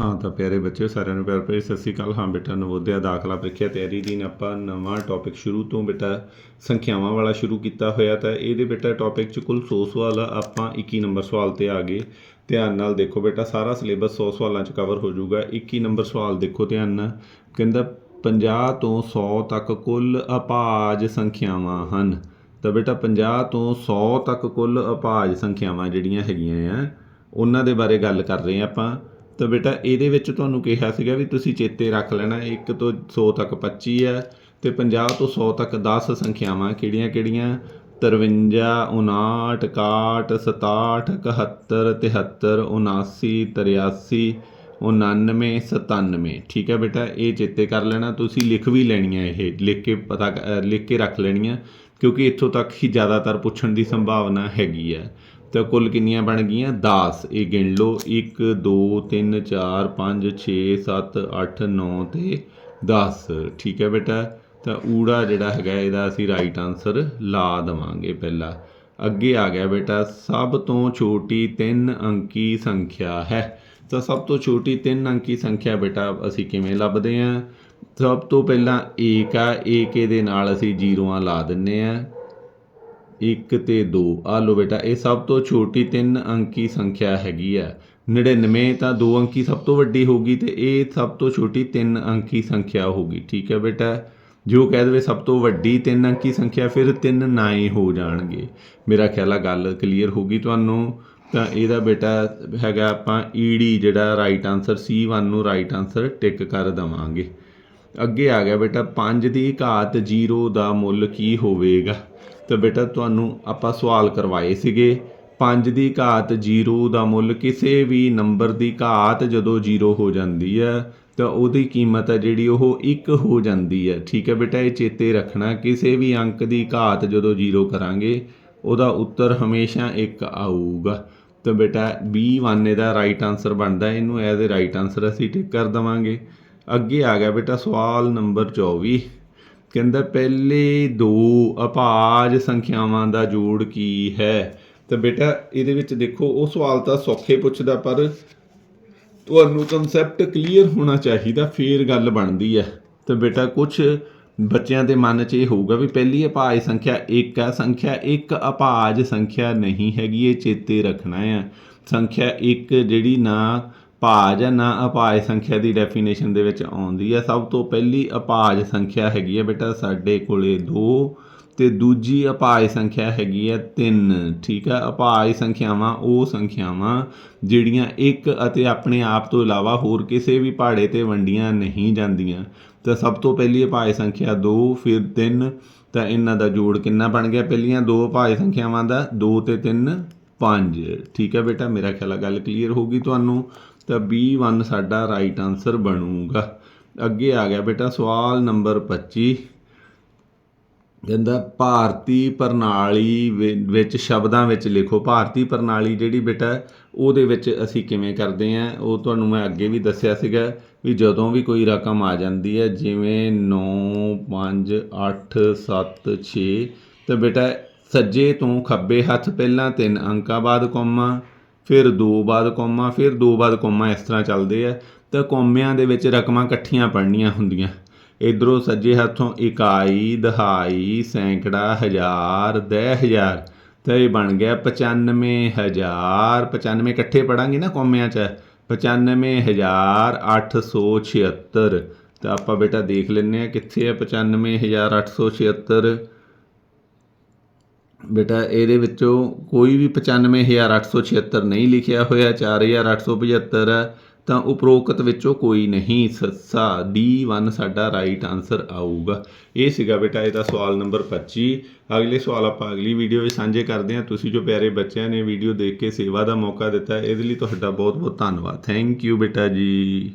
ਹਾਂ ਤਾਂ ਪਿਆਰੇ ਬੱਚਿਓ, ਸਾਰਿਆਂ ਨੂੰ ਪਿਆਰ ਭਰੀ ਸਤਿ ਸ਼੍ਰੀ ਅਕਾਲ। ਹਾਂ ਬੇਟਾ, ਨਵੋਦਿਆ ਦਾਖਲਾ ਪ੍ਰੀਖਿਆ ਤਿਆਰੀ ਦੀ ਆਪਾਂ ਨਵਾਂ ਟੌਪਿਕ ਸ਼ੁਰੂ ਤੋਂ ਬੇਟਾ, ਸੰਖਿਆਵਾਂ ਵਾਲਾ ਸ਼ੁਰੂ ਕੀਤਾ ਹੋਇਆ ਤਾਂ ਇਹਦੇ ਬੇਟਾ ਟੌਪਿਕ ਚ ਕੁੱਲ 100 ਸਵਾਲ ਆ, ਆਪਾਂ 21 ਨੰਬਰ ਸਵਾਲ ਤੇ ਆ ਗਏ। ਧਿਆਨ ਨਾਲ ਦੇਖੋ ਬੇਟਾ, ਸਾਰਾ ਸਿਲੇਬਸ 100 ਸਵਾਲਾਂ ਚ ਕਵਰ ਹੋ ਜਾਊਗਾ। 21 ਨੰਬਰ ਸਵਾਲ ਦੇਖੋ ਧਿਆਨ ਨਾਲ। ਕਹਿੰਦਾ 50 ਤੋਂ 100 ਤੱਕ ਕੁੱਲ ਅਪਾਜ ਸੰਖਿਆਵਾਂ ਹਨ। ਤਾਂ ਬੇਟਾ 50 ਤੋਂ 100 ਤੱਕ ਕੁੱਲ ਅਪਾਜ ਸੰਖਿਆਵਾਂ ਜਿਹੜੀਆਂ ਹੈਗੀਆਂ ਆ, ਉਹਨਾਂ ਦੇ ਬਾਰੇ ਗੱਲ ਕਰ ਰਹੇ ਹਾਂ ਆਪਾਂ। ਤਾਂ ਬੇਟਾ, ਇਹਦੇ ਵਿੱਚ ਤੁਹਾਨੂੰ ਕਿਹਾ ਸੀਗਾ ਵੀ ਤੁਸੀਂ ਚੇਤੇ ਰੱਖ ਲੈਣਾ 1 ਤੋਂ 100 ਤੱਕ 25 ਹੈ ਤੇ 50 ਤੋਂ 100 ਤੱਕ 10 ਸੰਖਿਆਵਾਂ ਕਿਹੜੀਆਂ-ਕਿਹੜੀਆਂ 53 59 61 67 71 73 79 83 99 97 ਠੀਕ ਹੈ ਬੇਟਾ, ਇਹ ਚੇਤੇ ਕਰ ਲੈਣਾ, ਤੁਸੀਂ ਲਿਖ ਵੀ ਲੈਣੀਆਂ ਇਹ, ਲਿਖ ਕੇ ਪਤਾ ਲਿਖ ਕੇ ਰੱਖ ਲੈਣੀਆਂ, ਕਿਉਂਕਿ ਇੱਥੋਂ ਤੱਕ ਹੀ ਜ਼ਿਆਦਾਤਰ ਪੁੱਛਣ ਦੀ ਸੰਭਾਵਨਾ ਹੈਗੀ ਹੈ ਤਾਂ ਕੁੱਲ ਕਿੰਨੀਆਂ ਬਣ ਗਈਆਂ? 10 ਇਹ ਗਿਣ ਲਓ। 1 2 3 4 5 6 7 8 9 ਤੇ 10 ਠੀਕ ਹੈ ਬੇਟਾ? ਤਾਂ ਊੜਾ ਜਿਹੜਾ ਹੈਗਾ ਇਹਦਾ ਅਸੀਂ ਰਾਈਟ ਆਨਸਰ ਲਾ ਦਵਾਂਗੇ ਪਹਿਲਾਂ। ਅੱਗੇ ਆ ਗਿਆ ਬੇਟਾ। ਸਭ ਤੋਂ ਛੋਟੀ 3 ਅੰਕੀ ਸੰਖਿਆ ਹੈ। ਤਾਂ ਸਭ ਤੋਂ ਛੋਟੀ 3 ਅੰਕੀ ਸੰਖਿਆ ਬੇਟਾ ਅਸੀਂ ਕਿਵੇਂ ਲੱਭਦੇ ਹਾਂ? ਸਭ ਤੋਂ ਪਹਿਲਾਂ ਏਕ ਆ। 1 ਦੇ ਨਾਲ ਅਸੀਂ ਜ਼ੀਰੋਆਂ ਲਾ ਦਿੰਨੇ ਆ 1 ਤੇ 2 ਆ ਲਓ ਬੇਟਾ, ਇਹ ਸਭ ਤੋਂ ਛੋਟੀ ਤਿੰਨ ਅੰਕੀ ਸੰਖਿਆ ਹੈਗੀ ਆ। 99 ਤਾਂ ਦੋ ਅੰਕੀ ਸਭ ਤੋਂ ਵੱਡੀ ਹੋਗੀ ਤੇ ਇਹ ਸਭ ਤੋਂ ਛੋਟੀ ਤਿੰਨ ਅੰਕੀ ਸੰਖਿਆ ਹੋਗੀ ਠੀਕ ਹੈ ਬੇਟਾ? ਜੋ ਕਹਿ ਦੇਵੇ ਸਭ ਤੋਂ ਵੱਡੀ ਤਿੰਨ ਅੰਕੀ ਸੰਖਿਆ, ਫਿਰ 3 ਨਾ ਹੋ ਜਾਣਗੇ। ਮੇਰਾ ਖਿਆਲ ਆ ਗੱਲ ਕਲੀਅਰ ਹੋਗੀ ਤੁਹਾਨੂੰ। ਤਾਂ ਇਹਦਾ ਬੇਟਾ ਹੈਗਾ ਆਪਾਂ ਈਡੀ ਜਿਹੜਾ ਰਾਈਟ ਆਨਸਰ C1 ਨੂੰ ਰਾਈਟ ਆਨਸਰ ਟਿਕ ਕਰ ਦਵਾਂਗੇ। ਅੱਗੇ ਆ ਗਿਆ ਬੇਟਾ 5 ਦੀ ਘਾਤ 0 ਦਾ ਮੁੱਲ ਕੀ ਹੋਵੇਗਾ? ਤਾਂ ਬੇਟਾ, ਤੁਹਾਨੂੰ ਆਪਾਂ ਸਵਾਲ ਕਰਵਾਏ ਸੀਗੇ। 5 ਦੀ ਘਾਤ 0 ਦਾ ਮੁੱਲ ਕਿਸੇ ਵੀ ਨੰਬਰ ਦੀ ਘਾਤ ਜਦੋਂ 0 ਹੋ ਜਾਂਦੀ ਹੈ, ਤਾਂ ਉਹਦੀ ਕੀਮਤ ਹੈ ਜਿਹੜੀ ਉਹ 1 ਹੋ ਜਾਂਦੀ ਹੈ। ਠੀਕ ਹੈ ਬੇਟਾ, ਇਹ ਚੇਤੇ ਰੱਖਣਾ, ਕਿਸੇ ਵੀ ਅੰਕ ਦੀ ਘਾਤ ਜਦੋਂ 0 ਕਰਾਂਗੇ, ਉਹਦਾ ਉੱਤਰ ਹਮੇਸ਼ਾ 1 ਆਊਗਾ। ਤਾਂ ਬੇਟਾ B1 ਇਹਦਾ ਰਾਈਟ ਆਨਸਰ ਬਣਦਾ, ਇਹਨੂੰ ਐਜ਼ ਅ ਰਾਈਟ ਆਨਸਰ ਅਸੀਂ ਟਿਕ ਕਰ ਦਵਾਂਗੇ। ਅੱਗੇ ਆ ਗਿਆ ਬੇਟਾ ਸਵਾਲ ਨੰਬਰ 24 ਕਹਿੰਦਾ, ਪਹਿਲੇ ਦੋ ਅਪਾਜ ਸੰਖਿਆਵਾਂ ਦਾ ਜੋੜ ਕੀ ਹੈ? ਤਾਂ ਬੇਟਾ, ਇਹਦੇ ਵਿੱਚ ਦੇਖੋ, ਉਹ ਸਵਾਲ ਤਾਂ ਸੌਖੇ ਪੁੱਛਦਾ, ਪਰ ਤੁਹਾਨੂੰ ਕਨਸੈਪਟ ਕਲੀਅਰ ਹੋਣਾ ਚਾਹੀਦਾ, ਫੇਰ ਗੱਲ ਬਣਦੀ ਹੈ। ਤਾਂ ਬੇਟਾ ਕੁਝ ਬੱਚਿਆਂ ਦੇ ਮਨ 'ਚ ਇਹ ਹੋਊਗਾ ਵੀ ਪਹਿਲੀ ਅਪਾਜ ਸੰਖਿਆ 1 ਹੈ ਸੰਖਿਆ 1 ਅਪਾਜ ਸੰਖਿਆ ਨਹੀਂ ਹੈਗੀ, ਇਹ ਚੇਤੇ ਰੱਖਣਾ ਹੈ ਸੰਖਿਆ 1 ਜਿਹੜੀ ਨਾ ਭਾਜ ਹੈ ਨਾ ਅਪਾਜ ਸੰਖਿਆ ਦੀ ਡੈਫੀਨੇਸ਼ਨ ਦੇ ਵਿੱਚ ਆਉਂਦੀ ਹੈ। ਸਭ ਤੋਂ ਪਹਿਲੀ ਅਪਾਜ ਸੰਖਿਆ ਹੈਗੀ ਹੈ ਬੇਟਾ ਸਾਡੇ ਕੋਲੇ 2 ਤੇ ਦੂਜੀ ਅਪਾਜ ਸੰਖਿਆ ਹੈਗੀ ਹੈ 3 ਠੀਕ ਹੈ? ਅਪਾਜ ਸੰਖਿਆਵਾਂ, ਉਹ ਸੰਖਿਆਵਾਂ ਜਿਹੜੀਆਂ ਇੱਕ ਅਤੇ ਆਪਣੇ ਆਪ ਤੋਂ ਇਲਾਵਾ ਹੋਰ ਕਿਸੇ ਵੀ ਪਹਾੜੇ ਤੇ ਵੰਡੀਆਂ ਨਹੀਂ ਜਾਂਦੀਆਂ। ਤਾਂ ਸਭ ਤੋਂ ਪਹਿਲੀ ਅਪਾਜ ਸੰਖਿਆ 2 ਫਿਰ 3 ਤਾਂ ਇਹਨਾਂ ਦਾ ਜੋੜ ਕਿੰਨਾ ਬਣ ਗਿਆ ਪਹਿਲੀਆਂ? ਦੋ ਅਪਾਜ ਸੰਖਿਆਵਾਂ ਦਾ 2 ਤੇ 3 5 ਠੀਕ ਹੈ ਬੇਟਾ? ਮੇਰਾ ਖਿਆਲ ਆ ਗੱਲ ਕਲੀਅਰ ਹੋ ਗਈ ਤੁਹਾਨੂੰ। ਤਾਂ B1 ਸਾਡਾ ਰਾਈਟ ਆਨਸਰ ਬਣੂਗਾ। ਅੱਗੇ ਆ ਗਿਆ ਬੇਟਾ, ਸਵਾਲ ਨੰਬਰ 25 ਕਹਿੰਦਾ, ਭਾਰਤੀ ਪ੍ਰਣਾਲੀ ਵਿ- ਵਿੱਚ, ਸ਼ਬਦਾਂ ਵਿੱਚ ਲਿਖੋ। ਭਾਰਤੀ ਪ੍ਰਣਾਲੀ ਜਿਹੜੀ ਬੇਟਾ, ਉਹਦੇ ਵਿੱਚ ਅਸੀਂ ਕਿਵੇਂ ਕਰਦੇ ਆਂ ਉਹ ਤੁਹਾਨੂੰ ਮੈਂ ਅੱਗੇ ਵੀ ਦੱਸਿਆ ਸੀਗਾ ਵੀ ਜਦੋਂ ਵੀ ਕੋਈ ਰਕਮ ਆ ਜਾਂਦੀ ਹੈ, ਜਿਵੇਂ 9 5 8 7 6 ਤਾਂ ਬੇਟਾ, ਸੱਜੇ ਤੋਂ ਖੱਬੇ ਹੱਥ ਪਹਿਲਾਂ ਤਿੰਨ ਅੰਕਾਂ ਬਾਅਦ ਕੋਮਾ ਫਿਰ ਦੋ ਬਾਅਦ ਕੋਮਾ, ਫਿਰ ਦੋ ਬਾਅਦ ਕੋਮਾ ਇਸ ਤਰ੍ਹਾਂ ਚੱਲਦੇ ਆ, ਤਾਂ ਕੋਮਿਆਂ ਦੇ ਵਿੱਚ ਰਕਮਾਂ ਇਕੱਠੀਆਂ ਪੜ੍ਹਨੀਆਂ ਹੁੰਦੀਆਂ। ਇਧਰੋਂ ਸੱਜੇ ਹੱਥੋਂ ਇਕਾਈ, ਦਹਾਈ, ਸੈਂਕੜਾ, ਹਜ਼ਾਰ, ਦਹ ਹਜ਼ਾਰ, ਤਾਂ ਇਹ ਬਣ ਗਿਆ 95000 95 ਇਕੱਠੇ ਪੜਾਂਗੇ ਨਾ ਕੋਮਿਆਂ 'ਚ 95876 ਤਾਂ ਆਪਾਂ ਬੇਟਾ ਦੇਖ ਲੈਂਦੇ ਆ ਕਿੱਥੇ ਹੈ 95876 ਬੇਟਾ, ਇਹਦੇ ਵਿੱਚੋਂ ਕੋਈ ਵੀ 95876 ਨਹੀਂ ਲਿਖਿਆ ਹੋਇਆ 4875 ਹੈ ਤਾਂ ਉਪਰੋਕਤ ਵਿੱਚੋਂ ਕੋਈ ਨਹੀਂ। ਸੱਸਾ D1 ਸਾਡਾ ਰਾਈਟ ਆਨਸਰ ਆਊਗਾ। ਇਹ ਸੀਗਾ ਬੇਟਾ ਇਹਦਾ ਸਵਾਲ ਨੰਬਰ 25 ਅਗਲੇ ਸਵਾਲ ਆਪਾਂ ਅਗਲੀ ਵੀਡੀਓ ਵਿੱਚ ਸਾਂਝੇ ਕਰਦੇ ਹਾਂ। ਤੁਸੀਂ ਜੋ ਪਿਆਰੇ ਬੱਚਿਆਂ ਨੇ ਵੀਡੀਓ ਦੇਖ ਕੇ ਸੇਵਾ ਦਾ ਮੌਕਾ ਦਿੱਤਾ, ਇਹਦੇ ਲਈ ਤੁਹਾਡਾ ਬਹੁਤ ਬਹੁਤ ਧੰਨਵਾਦ। ਥੈਂਕ ਯੂ ਬੇਟਾ ਜੀ।